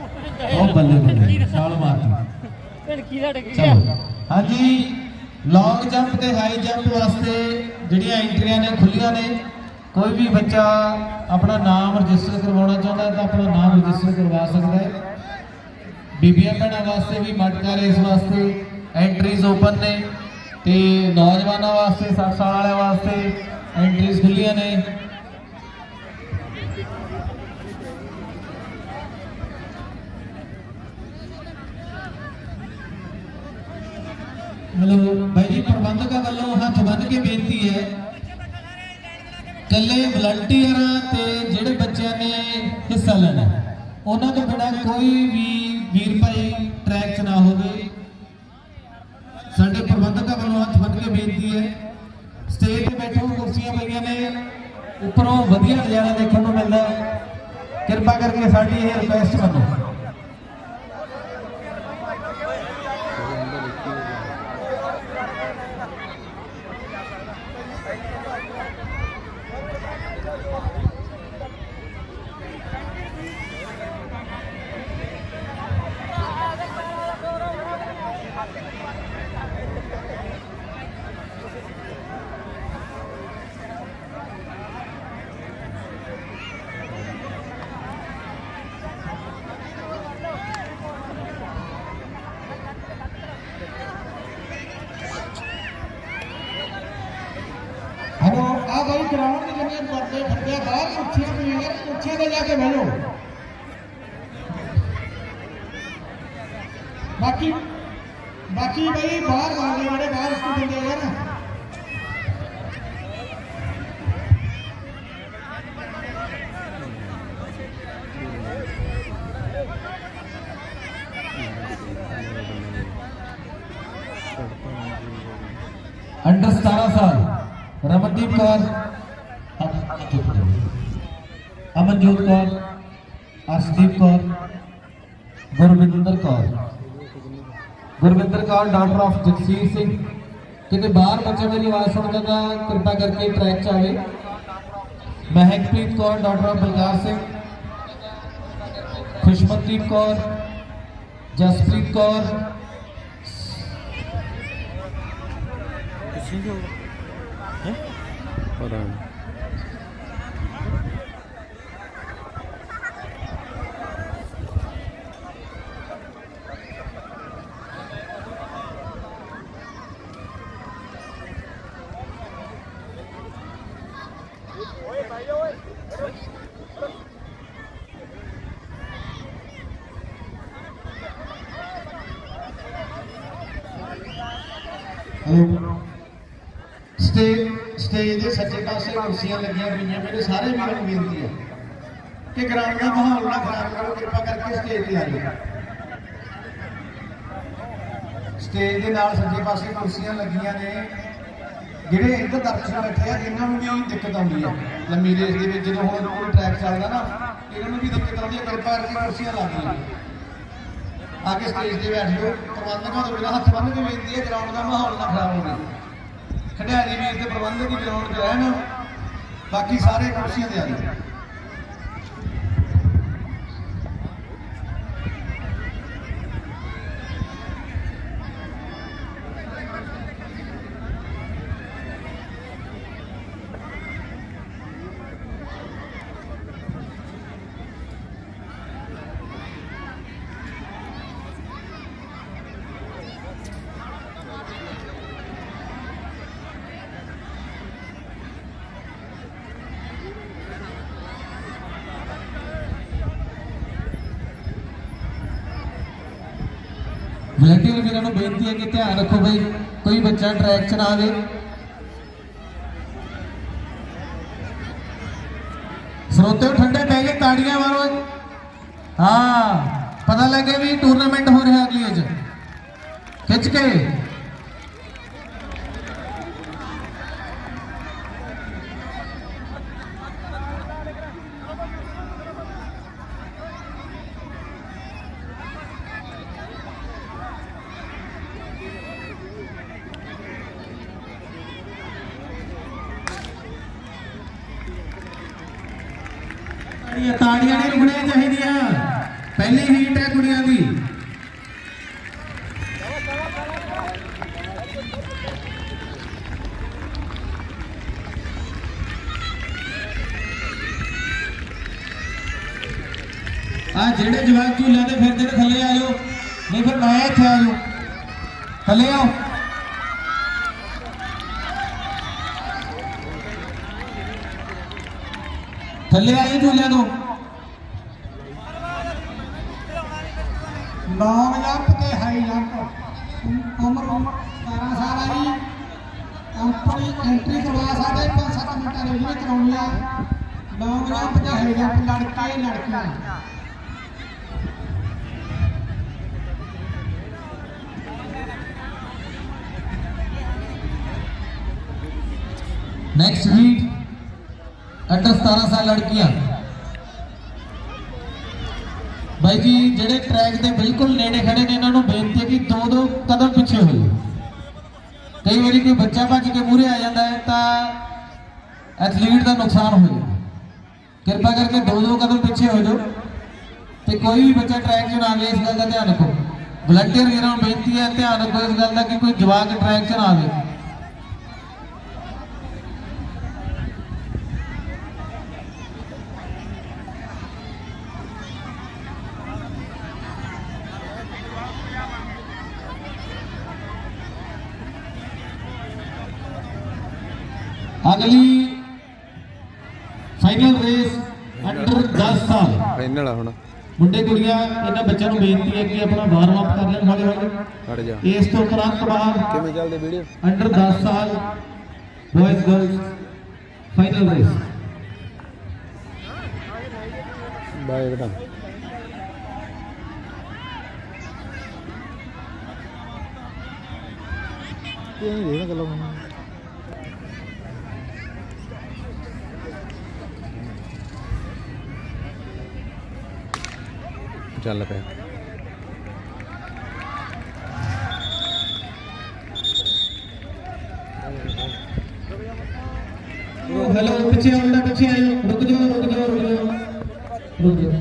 ਉਹ ਬੱਲੇ ਬੱਲੇ ਛਾਲ ਮਾਰਤੀ ਧੜਕੀ ਦਾ ਡਿੱਗ ਚਲੋ। ਹਾਂਜੀ ਲੌਂਗ ਜੰਪ ਤੇ ਹਾਈ ਜੰਪ ਵਾਸਤੇ ਜਿਹੜੀਆਂ ਐਂਟਰੀਆਂ ਨੇ ਖੁੱਲੀਆਂ ਨੇ। ਕੋਈ ਵੀ ਬੱਚਾ ਆਪਣਾ ਨਾਮ ਰਜਿਸਟਰ ਕਰਵਾਉਣਾ ਚਾਹੁੰਦਾ ਹੈ ਤਾਂ ਆਪਣਾ ਨਾਮ ਰਜਿਸਟਰ ਕਰਵਾ ਸਕਦਾ ਹੈ। ਬੀਬੀਆਂ ਭੈਣਾਂ ਵਾਸਤੇ ਵੀ ਮਟਕਾ ਰੇਸ ਵਾਸਤੇ ਐਂਟਰੀਜ਼ ਓਪਨ ਨੇ ਤੇ ਨੌਜਵਾਨਾਂ ਵਾਸਤੇ 60 ਸਾਲ ਵਾਲਿਆਂ ਵਾਸਤੇ ਐਂਟਰੀਜ਼ ਖੁੱਲੀਆਂ ਨੇ। ਹੈਲੋ ਬਾਈ ਜੀ, ਪ੍ਰਬੰਧਕਾਂ ਵੱਲੋਂ ਹੱਥ ਬੰਨ੍ਹ ਕੇ ਬੇਨਤੀ ਹੈ ਕੱਲੇ ਵਲੰਟੀਅਰਾਂ ਤੇ ਜਿਹੜੇ ਬੱਚਿਆਂ ਨੇ ਹਿੱਸਾ ਲੈਣਾ ਉਹਨਾਂ ਤੋਂ ਬਿਨਾਂ ਕੋਈ ਵੀ ਵੀਰ ਭਾਈ ਟਰੈਕ 'ਚ ਨਾ ਹੋਵੇ। ਸਾਡੇ ਪ੍ਰਬੰਧਕਾਂ ਵੱਲੋਂ ਹੱਥ ਬੰਨ੍ਹ ਕੇ ਬੇਨਤੀ ਹੈ ਸਟੇਜ ਤੇ ਬੈਠੋ, ਕੁਰਸੀਆਂ ਪਈਆਂ ਨੇ, ਉੱਪਰੋਂ ਵਧੀਆ ਨਜ਼ਾਰਾ ਦੇਖਣ ਨੂੰ ਮਿਲਦਾ ਕਿਰਪਾ ਕਰਕੇ ਸਾਡੀ ਇਹ ਰਿਕੁਐਸਟ ਮੰਨੋ। ਹਲੋ ਗਰਾਊਂਡ ਦੇ ਜਿੰਨੇ ਪਰਦੇ ਫੱਟੇ ਬਾਹਰ ਕੁਰਸੀਆਂ ਪਈਆਂ ਕੁਰਸੀਆਂ ਤੇ ਜਾ ਕੇ ਬਹਿ ਬਾਕੀ ਬਾਕੀ ਬਈ ਬਾਹਰ ਵਾਲੇ ਜਿਹੜੇ ਬਾਹਰ ਉਸ ਦਿੰਦੇ ਆ ਨਾ ਅੰਡਰ 17 ਸਾਲ ਰਮਨਦੀਪ ਕੌਰ ਅਮਨਜੋਤ ਕੌਰ ਅਰਸ਼ਦੀਪ ਕੌਰ ਗੁਰਵਿੰਦਰ ਕੌਰ ਗੁਰਵਿੰਦਰ ਕੌਰ ਡਾਕਟਰ ਆਫ ਜਗਸੀਰ ਸਿੰਘ ਕਿਤੇ ਬਾਹਰ ਬੱਚਾ ਮੇਰੀ ਆਵਾਜ਼ ਸੁਣਦਾ ਤਾਂ ਕਿਰਪਾ ਕਰਕੇ ਟਰੈਕ 'ਚ ਆਵੇ ਮਹਿਕਪ੍ਰੀਤ ਕੌਰ ਡਾਕਟਰ ਆਫ ਬਲਕਾਰ ਸਿੰਘ ਖੁਸ਼ਮਨਦੀਪ ਕੌਰ ਜਸਪ੍ਰੀਤ ਕੌਰ ਪਤਾ ਨਹੀਂ ਹੈਲੋ ਸਟੇਜ ਸਟੇਜ ਦੇ ਸੱਜੇ ਪਾਸੇ ਕੁਰਸੀਆਂ ਲੱਗੀਆਂ ਹੋਈਆਂ ਮੇਰੇ ਸਾਰੇ ਵੀਰਾਂ ਨੂੰ ਬੇਨਤੀ ਹੈ ਕਿ ਗਰਾਊਂਡ ਦਾ ਮਾਹੌਲ ਨਾ ਖਰਾਬ ਕਰੋ, ਕਿਰਪਾ ਕਰਕੇ ਸਟੇਜ ਤੇ ਆ ਜਾਓ। ਸਟੇਜ ਦੇ ਨਾਲ ਸੱਜੇ ਪਾਸੇ ਕੁਰਸੀਆਂ ਲੱਗੀਆਂ ਨੇ, ਜਿਹੜੇ ਇੱਧਰ ਦਰਸ਼ਕ ਬੈਠੇ ਆ, ਇਹਨਾਂ ਨੂੰ ਵੀ ਦਿੱਕਤ ਆਉਂਦੀ ਹੈ। ਲੰਮੀ ਰੇਸ ਦੇ ਵਿੱਚ ਜਦੋਂ ਹੁਣ ਕੋਈ ਟਰੈਕ ਚੱਲਦਾ ਨਾ, ਇਹਨਾਂ ਨੂੰ ਵੀ ਦਿੱਕਤ ਆਉਂਦੀ ਹੈ, ਕਿਰਪਾ ਕਰਕੇ ਕੁਰਸੀਆਂ ਲਾ ਦਿਓ। ਆ ਕੇ ਸਟੇਜ ਤੇ ਬੈਠ ਜਾਓ। ਪ੍ਰਬੰਧਕਾਂ ਤੋਂ ਬਿਨਾਂ ਹੱਥ ਬੰਨ੍ਹ ਕੇ ਬੇਨਤੀ ਹੈ, ਗਰਾਊਂਡ ਦਾ ਮਾਹੌਲ ਨਾ ਖਰਾਬ ਹੋਵੇ। ਖਿਡਾਰੀ ਵੀਰ ਤੇ ਪ੍ਰਬੰਧਕ ਵੀ ਗਰਾਊਂਡ 'ਚ ਰਹਿਣ, ਬਾਕੀ ਸਾਰੇ ਕੁਰਸੀਆਂ ਤੇ ਆ ਜਾਓ ਵਲੰਟੀਅਰ ਵੀਰਾਂ ਨੂੰ ਬੇਨਤੀ ਹੈ ਕਿ ਧਿਆਨ ਰੱਖੋ ਬਈ, ਕੋਈ ਬੱਚਾ ਟਰੈਕ 'ਚ ਨਾ ਆਵੇ। ਸਰੋਤਿਓ ਠੰਡੇ ਪੈ ਗਏ, ਤਾੜੀਆਂ ਮਾਰੋ ਹਾਂ, ਪਤਾ ਲੱਗੇ ਵੀ ਟੂਰਨਾਮੈਂਟ ਹੋ ਰਿਹਾ ਅਗਲੀ ਅੱਜ। ਖਿੱਚ ਕੇ। ਤਾੜੀਆਂ ਨਹੀਂ ਰੁਕਣੀਆਂ ਚਾਹੀਦੀਆਂ। ਪਹਿਲੀ ਹੀਟ ਹੈ ਕੁੜੀਆਂ ਦੀ। ਆ ਜਿਹੜੇ ਜਵਾਕ ਝੂਲਾ ਤੇ ਫਿਰਦੇ ਨੇ, ਥੱਲੇ ਆ ਜਾਓ। ਨਹੀਂ ਫਿਰ ਮੈਂ ਇੱਥੇ ਆ ਜਾਓ ਥੱਲੇ ਆਓ। ਥੱਲੇ ਆਏ ਝੂਲਿਆਂ ਤੋਂ ਲੌਂਗ ਜੰਪ ਤੇ ਹਾਈ ਜੰਪ ਉਮਰ 17 ਸਾਲ ਆ ਜੀ ਆਪਣੀ ਐਂਟਰੀ ਕਰਵਾ ਸਕਦੇ 5-7 ਮਿੰਟਾਂ ਦੇ ਵਿੱਚ ਕਰਾਉਣੀ ਆ ਲੌਂਗ ਜੰਪ ਤੇ ਹਾਈ ਜੰਪ ਲੜਕੇ ਲੜਕੀਆਂ नेक्स्ट हीट ਅੰਡਰ 17 ਸਾਲ ਲੜਕੀਆਂ। ਬਾਈ ਜੀ, ਜਿਹੜੇ ਟਰੈਕ ਦੇ ਬਿਲਕੁਲ ਨੇੜੇ ਖੜੇ ਨੇ, ਇਹਨਾਂ ਨੂੰ ਬੇਨਤੀ ਹੈ ਕਿ ਦੋ ਦੋ ਕਦਮ ਪਿੱਛੇ ਹੋ ਜਾਓ। ਕਈ ਵਾਰੀ ਕੋਈ ਬੱਚਾ ਭੱਜ ਕੇ ਮੂਹਰੇ ਆ ਜਾਂਦਾ ਹੈ, ਤਾਂ ਐਥਲੀਟ ਦਾ ਨੁਕਸਾਨ ਹੋ ਜਾਂਦਾ। ਕਿਰਪਾ ਕਰਕੇ ਦੋ ਦੋ ਕਦਮ ਪਿੱਛੇ ਹੋ ਜਾਓ ਤੇ ਕੋਈ ਵੀ ਬੱਚਾ ਟਰੈਕ 'ਚ ਨਾ ਆਵੇ, ਇਸ ਗੱਲ ਦਾ ਧਿਆਨ ਰੱਖੋ। ਵਲੰਟੀਅਰ ਵੀਰਾਂ ਨੂੰ ਬੇਨਤੀ ਹੈ, ਧਿਆਨ ਰੱਖੋ ਇਸ ਗੱਲ ਦਾ ਕਿ ਕੋਈ ਜਵਾਕ ਟਰੈਕ 'ਚ ਨਾ ਆਵੇ। ਅਗਲੀ ਫਾਈਨਲ ਰੇਸ ਅੰਡਰ 10 ਸਾਲ। ਫਾਈਨਲ ਆ ਹੁਣ। ਮੁੰਡੇ ਕੁੜੀਆਂ ਇਹਨਾਂ ਬੱਚਿਆਂ ਨੂੰ ਬੇਨਤੀ ਹੈ ਕਿ ਆਪਣਾ ਵਾਰਮ ਅਪ ਕਰ ਲੈਣ ਹੌਲੀ ਹੌਲੀ ਹਟ ਜਾ। ਇਸ ਤੋਂ ਤੁਰੰਤ ਬਾਅਦ ਕਿਵੇਂ ਚੱਲਦੇ ਵੀਡੀਓ ਅੰਡਰ 10 ਸਾਲ ਬॉयਜ਼ ਗਰਲਸ ਫਾਈਨਲ ਰੇਸ ਬਾਏ ਬਟਾ ਇਹ ਨਹੀਂ ਦੇਖਣਾ ਗੱਲਾਂ ਮੈਨੂੰ ਚੱਲ ਪਿਆ। ਹੈਲੋ ਪਿੱਛੇ ਆਉਂਦਾ ਪਿੱਛੇ ਆਇਓ ਰੁਕ ਜਾਓ ਰੁਕ ਜਾਓ ਰੁਕ ਜਾਓ। ਰੁਕ ਜਾਓ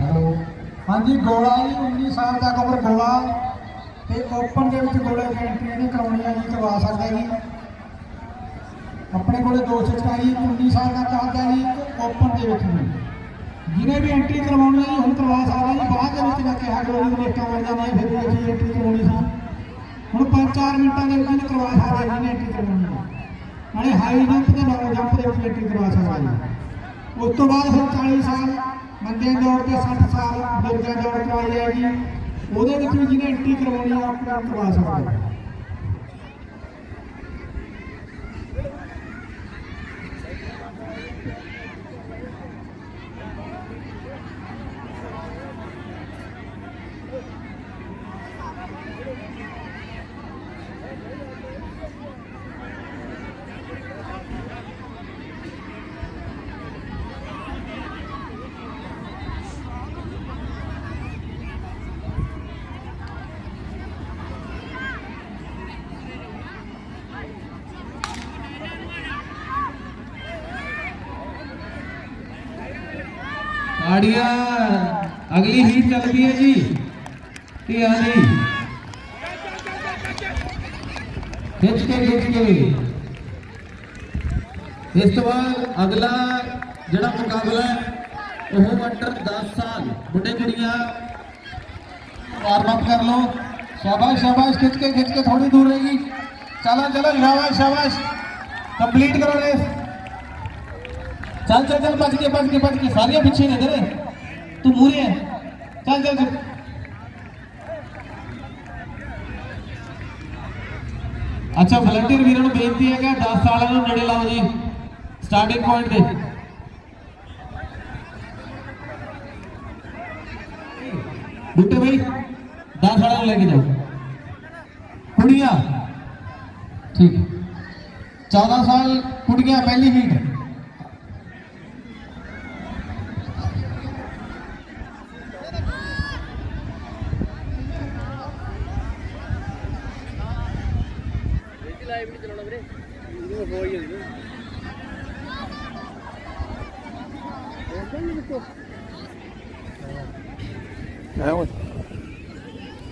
ਹੈਲੋ ਹਾਂਜੀ, ਗੋਲਾ ਜੀ 19 ਸਾਲ ਤੱਕ ਉਮਰ ਗੋਲਾ। ਤੇ ਓਪਨ ਦੇ ਵਿੱਚ ਗੋਲੇ ਦੀ ਐਂਟਰੀ ਨਹੀਂ ਕਰਾਉਣੀ ਆ ਜੀ, ਕਰਵਾ ਸਕਦਾ ਜੀ। ਆਪਣੇ ਕੋਲੇ ਦੋ ਸਿਸਟਮ 19 ਸਾਲ ਦਾ ਚੱਲਦਾ ਜੀ ਓਪਨ ਦੇ ਵਿੱਚ ਵੀ ਜਿਹਨੇ ਵੀ ਐਂਟਰੀ ਕਰਵਾਉਣੀ ਹੈ ਜੀ ਹੁਣ ਕਰਵਾ ਸਕਦਾ ਜੀ। ਬਾਅਦ ਦੇ ਵਿੱਚ ਨਾ ਕਿਹਾ ਕਰੋ ਜੀ ਲਿਸਟਾਂ ਬਣ ਜਾਂਦੀਆਂ, ਫਿਰ ਵੀ ਅਸੀਂ ਐਂਟਰੀ ਕਰਵਾਉਣੀ ਸੀ। ਹੁਣ 5-4 ਮਿੰਟਾਂ ਦੇ ਵਿੱਚ ਕਰਵਾ ਸਕਦਾ ਜਿਹਨੇ ਐਂਟਰੀ ਕਰਵਾਉਣੀ ਹੈ ਨਾਲੇ ਹਾਈ ਜੰਪ ਤੇ ਲੌਂਗ ਜੰਪ ਦੇ ਵਿੱਚ ਐਂਟਰੀ ਕਰਵਾ ਸਕਦਾ ਜੀ। ਉਸ ਤੋਂ ਬਾਅਦ ਫਿਰ 40 ਸਾਲ ਬੰਦਿਆਂ ਦੌੜ ਤੇ 60 ਸਾਲ ਬਜ਼ੁਰਗਾਂ ਦੌੜ ਕਰਵਾਈ ਜਾਏਗੀ। ਉਹਦੇ ਵਿੱਚ ਵੀ ਜਿਹਨੇ ਐਂਟਰੀ ਕਰਵਾਉਣੀ ਆ, ਆਪਣਾ ਕਰਵਾ ਸਕਦਾ ਹੈ ਆੜੀਆ ਅਗਲੀ ਹੀਟ ਚੱਲਦੀ ਹੈ ਜੀ ਇਹ ਆ ਜੀ ਖਿੱਚ ਕੇ ਖਿੱਚ ਕੇ ਇਸ ਤੋਂ ਬਾਅਦ ਅਗਲਾ ਜਿਹੜਾ ਮੁਕਾਬਲਾ ਹੈ ਉਹ ਅੰਡਰ 10 ਸਾਲ ਮੁੰਡੇ ਕੁੜੀਆਂ ਵਾਰਮ ਅਪ ਕਰ ਲਓ ਸ਼ਾਬਾਸ਼ ਸ਼ਾਬਾਸ਼ ਖਿੱਚ ਕੇ ਖਿੱਚ ਕੇ ਥੋੜੀ ਦੂਰ ਰਹੇਗੀ ਚਲੋ ਚਲੋ ਸ਼ਾਬਾਸ਼ ਸ਼ਾਬਾਸ਼ ਕੰਪਲੀਟ ਕਰੋ ਰੇਸ ਚੱਲ ਚੱਲ ਚੱਲ, ਭੱਜ ਕੇ ਭੱਜ ਕੇ ਭੱਜ ਕੇ, ਸਾਰੀਆਂ ਪਿੱਛੇ ਨੇ ਤੇਰੇ ਤੂੰ ਮੂਰੇ ਹੈ ਚੱਲ ਚੱਲ ਚੱਲ। ਅੱਛਾ ਵਲੰਟੀਅਰ ਵੀਰਾਂ ਨੂੰ ਬੇਨਤੀ ਹੈਗਾ ਕਿ 10 ਸਾਲਾਂ ਨੂੰ ਨੇੜੇ ਲਾਓ ਜੀ ਸਟਾਰਟਿੰਗ ਪੁਆਇੰਟ ਤੇ। ਬੁੱਟੇ ਭਾਈ 10 ਸਾਲਾਂ ਨੂੰ ਲੈ ਕੇ ਜਾਓ। ਕੁੜੀਆਂ। ਠੀਕ। 14 ਸਾਲ ਕੁੜੀਆਂ, ਪਹਿਲੀ ਹੀਟ ਲਾਈਵ ਨਹੀਂ ਚਲਾਉਣਾ ਵੀਰੇ ਇਹਨੂੰ ਹੋ ਹੀ ਜਾਂਦੀ ਹੈ ਓਏ